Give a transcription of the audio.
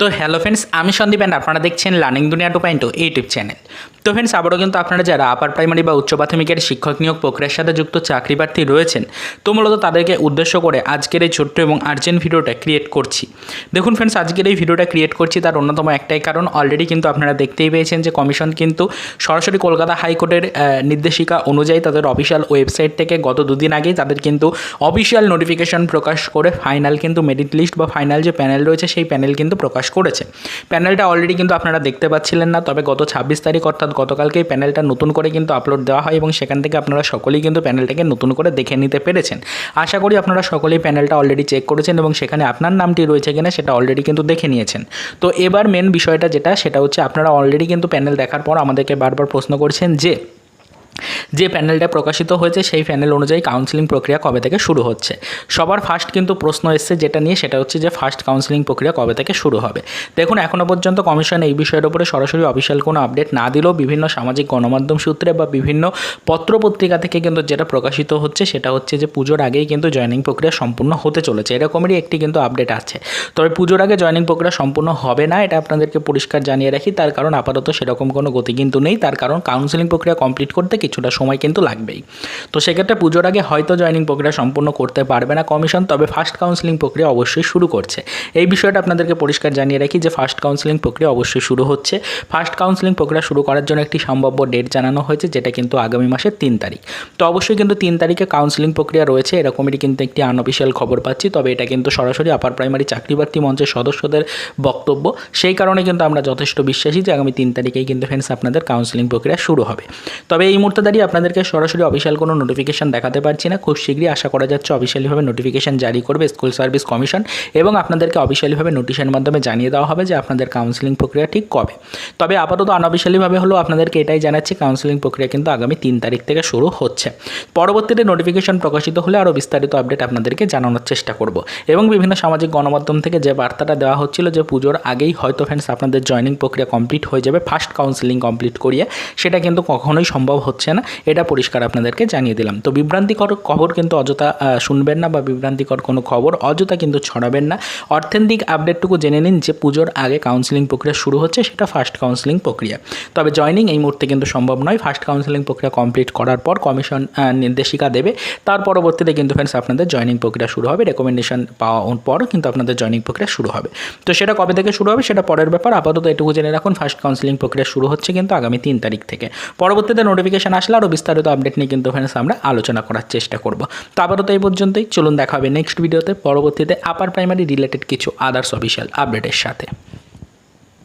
তো hello friends আমি Sandeep and আপনারা দেখছেন learning Duniya two point YouTube channel তো ফ্রেন্ডস আবারও কিন্তু আপনারা যারা আপার প্রাইমারি বা উচ্চ প্রাথমিকের শিক্ষক নিয়োগ প্রক্রিয়ার সাথে যুক্ত চাকরি প্রার্থী রয়েছেন, তো মূলত তাদেরকে উদ্দেশ্য করে আজকের এই ছোট্ট এবং আর্জেন্ট ভিডিওটা ক্রিয়েট করছি। দেখুন ফ্রেন্ডস আজকের এই ভিডিওটা ক্রিয়েট করছি তার অন্যতম একটাই কারণ অলরেডি কিন্তু আপনারা দেখতেই পেয়েছেন যে কমিশন কিন্তু সরাসরি কলকাতা হাইকোর্টের নির্দেশিকা অনুযায়ী তাদের অফিসিয়াল ওয়েবসাইট থেকে গত দুদিন আগেই তাদের কিন্তু অফিসিয়াল নোটিফিকেশন প্রকাশ করে ফাইনাল কিন্তু মেরিট লিস্ট বা ফাইনাল যে প্যানেল রয়েছে, সেই প্যানেল কিন্তু প্রকাশ করেছে। প্যানেলটা অলরেডি কিন্তু আপনারা দেখতে পাচ্ছিলেন না, তবে গত ছাব্বিশ তারিখ অর্থাৎ গতকালকেই প্যানেলটা নতুন করে কিন্তু আপলোড দেওয়া হয় এবং সেখান থেকে আপনারা সকলেই কিন্তু প্যানেলটাকে নতুন করে দেখে নিতে পেরেছেন। আশা করি আপনারা সকলেই প্যানেলটা অলরেডি চেক করেছেন এবং সেখানে আপনার নামটি রয়েছে কিনা সেটা অলরেডি কিন্তু দেখে নিয়েছেন। তো এবার মেন বিষয়টা যেটা, সেটা হচ্ছে আপনারা অলরেডি কিন্তু প্যানেল দেখার পর আমাদেরকে বারবার প্রশ্ন করছেন যে যে প্যানেলটা প্রকাশিত হয়েছে সেই প্যানেল অনুযায়ী কাউন্সিলিং প্রক্রিয়া কবে থেকে শুরু হচ্ছে? সবার ফার্স্ট কিন্তু প্রশ্ন এসছে যেটা নিয়ে, সেটা হচ্ছে যে ফার্স্ট কাউন্সিলিং প্রক্রিয়া কবে থেকে শুরু হবে? দেখুন এখনও পর্যন্ত কমিশন এই বিষয়ের উপরে সরাসরি অফিসিয়াল কোনো আপডেট না দিলেও বিভিন্ন সামাজিক গণমাধ্যম সূত্রে বা বিভিন্ন পত্রপত্রিকা থেকে কিন্তু যেটা প্রকাশিত হচ্ছে, সেটা হচ্ছে যে পুজোর আগেই কিন্তু জয়নিং প্রক্রিয়া সম্পূর্ণ হতে চলেছে। এরকমেরই একটি কিন্তু আপডেট আছে। তবে পুজোর আগে জয়নিং প্রক্রিয়া সম্পূর্ণ হবে না, এটা আপনাদেরকে পরিষ্কার জানিয়ে রাখি। তার কারণ আপাতত সেরকম কোনো গতি কিন্তু নেই। তার কারণ কাউন্সিলিং প্রক্রিয়া কমপ্লিট করতে কিছুটা সময় কিন্তু লাগবেই। তো সেক্ষেত্রে পুজোর আগে হয়তো জয়নিং প্রক্রিয়া সম্পূর্ণ করতে পারবে না কমিশন তবে ফার্স্ট কাউন্সিলিং প্রক্রিয়া অবশ্যই শুরু করছে। এই বিষয়টা আপনাদেরকে পরিষ্কার জানিয়ে রাখি যে ফার্স্ট কাউন্সিলিং প্রক্রিয়া অবশ্যই শুরু হচ্ছে। ফার্স্ট কাউন্সিলিং প্রক্রিয়া শুরু করার জন্য একটি সম্ভাব্য ডেট জানানো হয়েছে, যেটা কিন্তু আগামী মাসের তিন তারিখ। তো অবশ্যই কিন্তু তিন তারিখে কাউন্সিলিং প্রক্রিয়া রয়েছে এরকমই কিন্তু একটি আনঅফিসিয়াল খবর পাচ্ছি, তবে এটা কিন্তু সরাসরি আপার প্রাইমারি চাকরিপ্রার্থী মঞ্চের সদস্যদের বক্তব্য। সেই কারণে কিন্তু আমরা যথেষ্ট বিশ্বাসী যে আগামী তিন তারিখেই কিন্তু ফ্রেন্ডস আপনাদের কাউন্সিলিং প্রক্রিয়া শুরু হবে। তবে এই মুহূর্তে দাঁড়িয়ে আপনাদেরকে সরাসরি অফিসিয়াল কোনো নোটিফিকেশন দেখাতে পারছি না। খুব শীঘ্রই আশা করা যাচ্ছে অফিসিয়ালিভাবে নোটিফিকেশন জারি করবে স্কুল সার্ভিস কমিশন এবং আপনাদেরকে অফিসিয়ালিভাবে নোটিশের মাধ্যমে জানিয়ে দেওয়া হবে যে আপনাদের কাউন্সিলিং প্রক্রিয়া ঠিক কবে। তবে আপাতত আনঅফিসিয়ালিভাবে হলেও আপনাদেরকে এটাই জানাচ্ছি কাউন্সিলিং প্রক্রিয়া কিন্তু আগামী তিন তারিখ থেকে শুরু হচ্ছে। পরবর্তীতে নোটিফিকেশন প্রকাশিত হলে আরও বিস্তারিত আপডেট আপনাদেরকে জানানোর চেষ্টা করব। এবং বিভিন্ন সামাজিক গণমাধ্যম থেকে যে বার্তাটা দেওয়া হচ্ছিল যে পুজোর আগেই হয়তো ফ্রেন্ডস আপনাদের জয়নিং প্রক্রিয়া কমপ্লিট হয়ে যাবে ফার্স্ট কাউন্সিলিং কমপ্লিট করিয়ে, সেটা কিন্তু কখনোই সম্ভব হচ্ছে না। এটা পরিষ্কার আপনাদেরকে জানিয়ে দিলাম। তো বিভ্রান্তিকর খবর কিন্তু অযথা শুনবেন না বা বিভ্রান্তিকর কোনো খবর অযথা কিন্তু ছড়াবেন না। অর্থেন্দিক আপডেটটুকু জেনে নিন যে পুজোর আগে কাউন্সিলিং প্রক্রিয়া শুরু হচ্ছে, সেটা ফার্স্ট কাউন্সিলিং প্রক্রিয়া। তবে জয়নিং এই মুহূর্তে কিন্তু সম্ভব নয়। ফার্স্ট কাউন্সিলিং প্রক্রিয়া কমপ্লিট করার পর কমিশন নির্দেশিকা দেবে। তার পরবর্তীতে কিন্তু ফ্রেন্ডস আপনাদের জয়নিং প্রক্রিয়া শুরু হবে। রেকমেন্ডেশন পাওয়ার পর কিন্তু আপনাদের জয়নিং প্রক্রিয়া শুরু হবে। তো সেটা কবে থেকে শুরু হবে, সেটা পরের ব্যাপার। আপাতত এটুকু জেনে রাখুন ফার্স্ট কাউন্সিলিং প্রক্রিয়া শুরু হচ্ছে কিন্তু আগামী তিন তারিখ থেকে। পরবর্তীতে নোটিফিকেশন আসলে আরও বিস্তারিত আপডেট নিয়ে কিন্তু ফ্রেন্ডস আমরা আলোচনা করার চেষ্টা করব। তো আপাতত এই পর্যন্তই, চলুন দেখা হবে নেক্সট ভিডিওতে পরবর্তীতে আপার প্রাইমারি রিলেটেড কিছু আদার্স অফিসিয়াল আপডেটের সাথে।